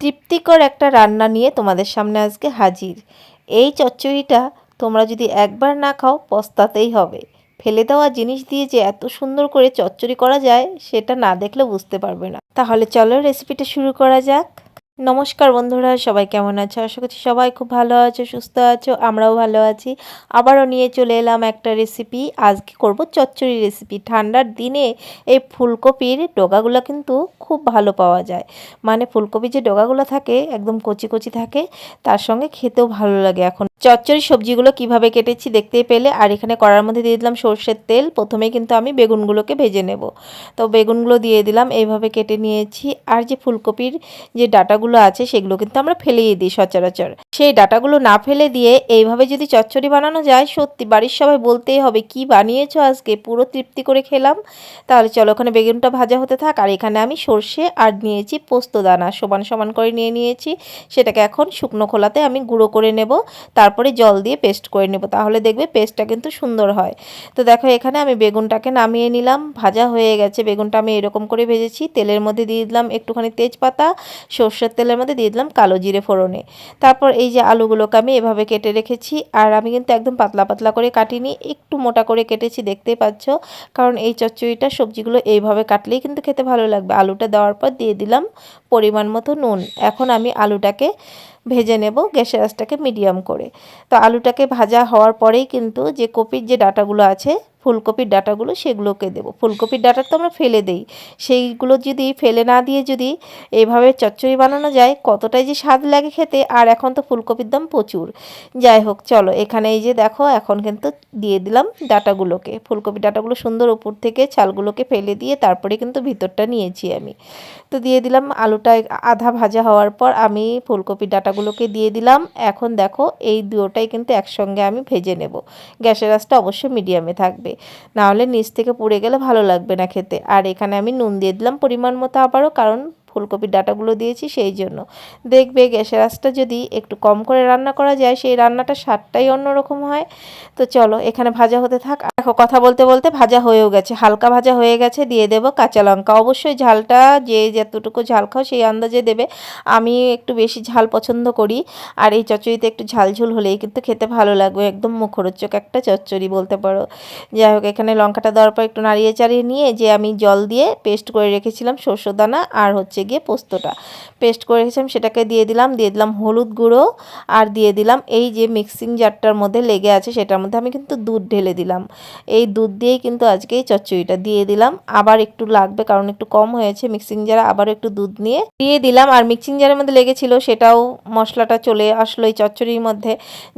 তৃপ্তিকর একটা রান্না নিয়ে তোমাদের সামনে আজকে হাজির। এই চচ্চড়িটা তোমরা যদি একবার না খাও, পস্তাতেই হবে। ফেলে দেওয়া জিনিস দিয়ে যে এত সুন্দর করে চচ্চড়ি করা যায়, সেটা না দেখলে বুঝতে পারবে না। তাহলে চলো রেসিপিটা শুরু করা যাক। নমস্কার বন্ধুরা, সবাই কেমন আছো? আশা করছি সবাই খুব ভালো আছো, সুস্থ আছো, আমরাও ভালো আছি। আবারও নিয়ে চলে এলাম একটা রেসিপি আজকে করব চচ্চড়ি রেসিপি ঠান্ডার দিনে এই ফুলকপির ডগাগুলো কিন্তু খুব ভালো পাওয়া যায়। মানে ফুলকপির যে ডগাগুলো থাকে, একদম কচি কচি থাকে, তার সঙ্গে খেতেও ভালো লাগে। এখন চচ্চড়ি সবজিগুলো কীভাবে কেটেছি দেখতেই পেলে। আর এখানে কড়ার মধ্যে দিয়ে দিলাম সর্ষের তেল। প্রথমে কিন্তু আমি বেগুনগুলোকে ভেজে নেব। তো বেগুনগুলো দিয়ে দিলাম, এইভাবে কেটে নিয়েছি। আর যে ফুলকপির যে ডাটাগুলো আছে, সেগুলো কিন্তু আমরা ফেলেই দিই সচরাচর। সেই ডাটাগুলো না ফেলে দিয়ে এইভাবে যদি চচ্চড়ি বানানো যায়, সত্যি বাড়ির সবাই বলতেই হবে, কি বানিয়েছো আজকে? পুরো তৃপ্তি করে খেলাম। তাহলে চলো ওখানে বেগুনটা ভাজা হতে থাক। আর এখানে আমি সর্ষে আর নিয়েছি পোস্ত দানা। সমান সমান করে নিয়ে নিয়েছি। সেটাকে এখন শুকনো খোলাতে আমি গুঁড়ো করে নেব। তারপরে জল দিয়ে পেস্ট করে নেব, তাহলে দেখবে পেস্টটা কিন্তু সুন্দর হয়। তো দেখো, এখানে আমি বেগুনটাকে নামিয়ে নিলাম, ভাজা হয়ে গেছে। বেগুনটা আমি এরকম করে ভেজেছি, তেলের মধ্যে দিয়ে দিলাম একটুখানি তেজপাতা, সর্ষের তেলের মধ্যে দিয়ে দিলাম কালো জিরে ফোড়নে। তারপর এই যে আলুগুলোকে আমি এভাবে কেটে রেখেছি, আর আমি কিন্তু একদম পাতলা পাতলা করে কাটিনি, একটু মোটা করে কেটেছি, দেখতেই পাচ্ছ। কারণ এই চচ্চড়িটা সবজিগুলো এইভাবে কাটলেই কিন্তু খেতে ভালো লাগবে। আলুটা দেওয়ার পর দিয়ে দিলাম পরিমাণ মতো নুন। এখন আমি আলুটাকে ভেজে নেব গ্যাসের আঁচটাকে মিডিয়াম করে। তো আলুটাকে ভাজা হওয়ার পরেই কিন্তু যে কপির যে ডাটাগুলো আছে ফুলকপির ডাটাগুলো সেগুলোকে দেবো। ফুলকপির ডাটা তো আমরা ফেলে দেই। সেইগুলো যদি ফেলে না দিয়ে যদি এইভাবে চচ্চড়ি বানানো যায়, কতটাই যে স্বাদ লাগে খেতে, আর এখন তো ফুলকপির দাম প্রচুর। যাই হোক, চলো, এখানে এই যে দেখো, এখন কিন্তু দিয়ে দিলাম ডাটাগুলোকে। ফুলকপির ডাটাগুলো সুন্দর উপর থেকে ছালগুলোকে ফেলে দিয়ে তারপরে কিন্তু ভিতরটা নিয়েছি আমি। তো দিয়ে দিলাম আলুটা আধা ভাজা হওয়ার পর আমি ফুলকপির ডাটাগুলোকে দিয়ে দিলাম। এখন দেখো, এই দুটোটাই কিন্তু একসঙ্গে আমি ভেজে নেব। গ্যাসের আঁচটা অবশ্যই মিডিয়ামে থাকবে। নাহলে নিচ থেকে পুড়ে গেলে ভালো লাগবে না খেতে। আর এখানে আমি নুন দিয়ে দিলাম, পরিমাণ মতো আবারও, কারণ ফুলকপির ডাটাগুলো দিয়েছি সেই জন্য। দেখবে গ্যাসের আঁচটা যদি একটু কম করে রান্না করা যায়, সেই রান্নাটা স্বাদটাই অন্যরকম হয়। তো চলো, এখানে ভাজা হতে থাক। দেখো, কথা বলতে বলতে ভাজা হয়েও গেছে। হালকা ভাজা হয়ে গেছে, দিয়ে দেব কাঁচা লঙ্কা। অবশ্যই ঝালটা যে যতটুকু ঝাল খাও, সেই আন্দাজে দেবে। আমি একটু বেশি ঝাল পছন্দ করি। আর এই চচ্চড়িতে একটু ঝালঝুল হলেই কিন্তু খেতে ভালো লাগবে। একদম মুখরোচক একটা চচ্চড়ি বলতে পারো। যাই হোক, এখানে লঙ্কাটা দেওয়ার পর একটু নাড়িয়ে চাড়িয়ে নিয়ে, যে আমি জল দিয়ে পেস্ট করে রেখেছিলাম শস্য দানা আর হচ্ছে গিয়ে পোস্তটা। পেস্ট করে রেখেছিলাম, সেটাকে দিয়ে দিলাম দিয়ে দিলাম হলুদ গুঁড়ো আর দিয়ে দিলাম এই যে মিক্সিং জারটার মধ্যে লেগে আছে সেটার মধ্যে আমি কিন্তু দুধ ঢেলে দিলাম। এই দুধ দিয়েই কিন্তু আজকে এই চচ্চড়িটা দিয়ে দিলাম। আবার একটু লাগবে কারণ একটু কম হয়েছে মিক্সিং জারে আবার একটু দুধ নিয়ে দিয়ে দিলাম। আর মিক্সিং জারের মধ্যে লেগেছিল সেটাও মশলাটা চলে আসলো এই চচ্চড়ির মধ্যে।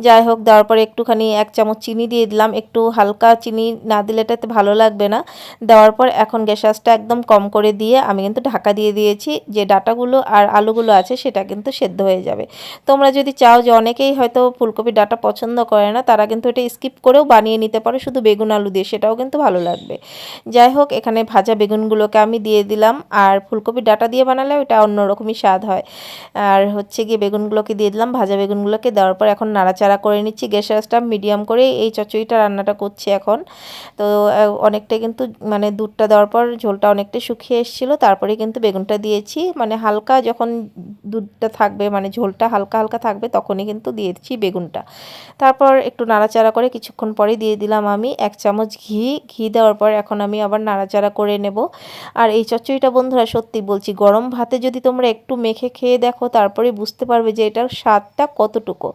যাই হোক, দেওয়ার পরে একটুখানি এক চামচ চিনি দিয়ে দিলাম। একটু হালকা চিনি না দিলে এটাতে ভালো লাগবে না। দেওয়ার পর এখন গ্যাস একদম কম করে দিয়ে আমি কিন্তু ঢাকা দিয়ে দিয়েছি। যে ডাটাগুলো আর আলুগুলো আছে সেটা কিন্তু সেদ্ধ হয়ে যাবে। তোমরা যদি চাও যে অনেকেই হয়তো ফুলকপির ডাটা পছন্দ করে না, তারা কিন্তু এটা স্কিপ করেও বানিয়ে নিতে পারো, শুধু বেগুন আলু দিয়ে, সেটাও কিন্তু ভালো লাগবে। যাই হোক, এখানে ভাজা বেগুনগুলোকে আমি দিয়ে দিলাম, আর ফুলকপির ডাটা দিয়ে বানালে ওটা অন্যরকমই স্বাদ হয়। আর হচ্ছে গিয়ে বেগুনগুলোকে দিয়ে দিলাম, ভাজা বেগুনগুলোকে দেওয়ার পর এখন নাড়াচাড়া করে নিচ্ছি, গ্যাসের আঁচটা মিডিয়াম করে এই চচ্চড়িটা রান্নাটা করছি এখন। তো অনেকটাই কিন্তু মানে দুধটা দেওয়ার পর ঝোলটা অনেকটাই শুকিয়ে এসেছিল, তারপরে কিন্তু বেগুনটা দিয়েছি মানে হালকা যখন দুধটা থাকবে মানে ঝোলটা হালকা হালকা থাকবে, তখনই কিন্তু দিয়েছি বেগুনটা। তারপর একটু নাড়াচাড়া করে কিছুক্ষণ পরে দিয়ে দিলাম আমি এক চামচ ঘি। ঘি দেওয়ার পর এখন আমি আবার নাড়াচাড়া করে নেব। আর এই চচ্চড়িটা বন্ধুরা সত্যি বলছি, গরম ভাতে যদি তোমরা একটু মেখে খেয়ে দেখো, তারপরে বুঝতে পারবে যে এটার স্বাদটা কতটুকু।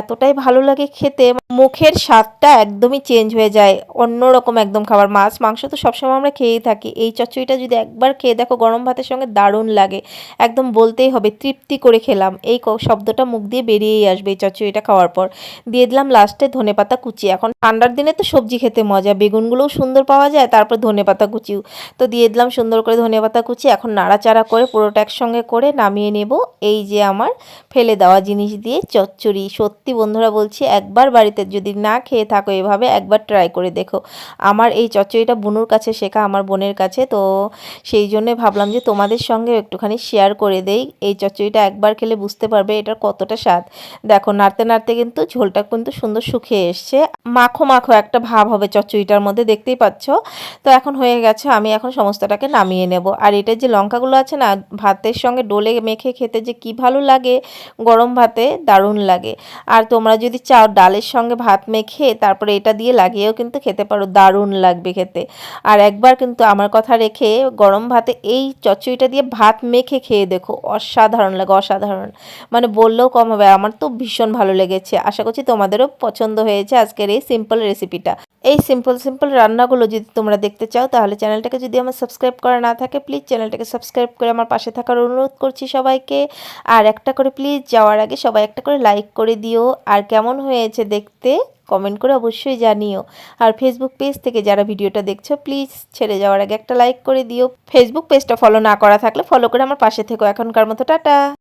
এতটাই ভালো লাগে খেতে মুখের স্বাদটা একদমই চেঞ্জ হয়ে যায়। অন্যরকম একদম খাবার। মাছ, মাংস তো সবসময় আমরা খেয়েই থাকি। এই চচ্চড়িটা যদি একবার খেয়ে দেখো, গরম ভাতের সঙ্গে দারুণ লাগে। একদম বলতেই হবে, তৃপ্তি করে খেলাম। এই শব্দটা মুখ দিয়ে বেরিয়েই আসবে এই চচ্চড়িটা খাওয়ার পর। দিয়ে দিলাম লাস্টে ধনে পাতা কুচি। এখন ঠান্ডার দিনে তো সবজি খেতে মজা। বেগুনগুলোও সুন্দর পাওয়া যায়, তারপর ধনে পাতা কুচিও। তো দিয়ে দিলাম সুন্দর করে ধনে পাতা কুচি। এখন নাড়াচাড়া করে পুরোটা একসঙ্গে করে নামিয়ে নেব। এই যে আমার ফেলে দেওয়া জিনিস দিয়ে চচ্চড়ি। সত্যি বন্ধুরা বলছি, একবার বাড়িতে যদি না খেয়ে থাকো এভাবে একবার ট্রাই করে দেখো। আমার এই চচ্চড়িটা বুনুর কাছে, শেখা আমার বোনের কাছে, তো সেই জন্য ভাবলাম যে তোমাদের সঙ্গে একটুখানি শেয়ার করে দেই। এই চচ্চড়িটা একবার খেলে বুঝতে পারবে এটার কতটা স্বাদ। দেখো, নাড়তে নাড়তে কিন্তু ঝোলটা কিন্তু সুন্দর শুকিয়ে এসছে। মাখো মাখো একটা ভাব হবে চচ্চড়িটার মধ্যে, দেখতেই পাচ্ছ? তো এখন হয়ে গেছে, আমি এখন সমস্তটাকে নামিয়ে নেব। আর এটার যে লঙ্কাগুলো আছে না, ভাতের সঙ্গে ডোলে মেখে খেতে যে কি ভালো লাগে, গরম ভাতে দারুণ লাগে। আর তোমরা যদি চাও ডালের সঙ্গে ভাত মেখে তারপরে এটা দিয়ে লাগিয়েও কিন্তু খেতে পারো, দারুণ লাগবে খেতে। আর একবার কিন্তু আমার কথা রেখে গরম ভাতে এই চচ্চড়িটা দিয়ে ভাত মেখে খেয়ে দেখো, অসাধারণ লাগে, অসাধারণ। মানে বললেও কম হবে, আমার তো ভীষণ ভালো লেগেছে। আশা করছি তোমাদেরও পছন্দ হয়েছে আজকের এই সিম্পল রেসিপিটা এই সিম্পল সিম্পল রান্নাগুলো যদি তোমরা দেখতে চাও, তাহলে চ্যানেলটাকে যদি আমার সাবস্ক্রাইব করা না থাকে প্লিজ চ্যানেলটাকে সাবস্ক্রাইব করে আমার পাশে থাকার অনুরোধ করছি সবাইকে। আর একটা করে প্লিজ যাওয়ার আগে সবাই একটা করে লাইক করে দিও। আর কেমন হয়েছে দেখতে কমেন্ট করে অবশ্যই জানিও। আর ফেসবুক পেজ থেকে যারা ভিডিওটা দেখছ প্লিজ ছেড়ে যাওয়ার আগে একটা লাইক করে দিও। ফেসবুক পেজটা ফলো না করা থাকলে ফলো করে আমার পাশে থেকো। এখনকার মতো টাটা।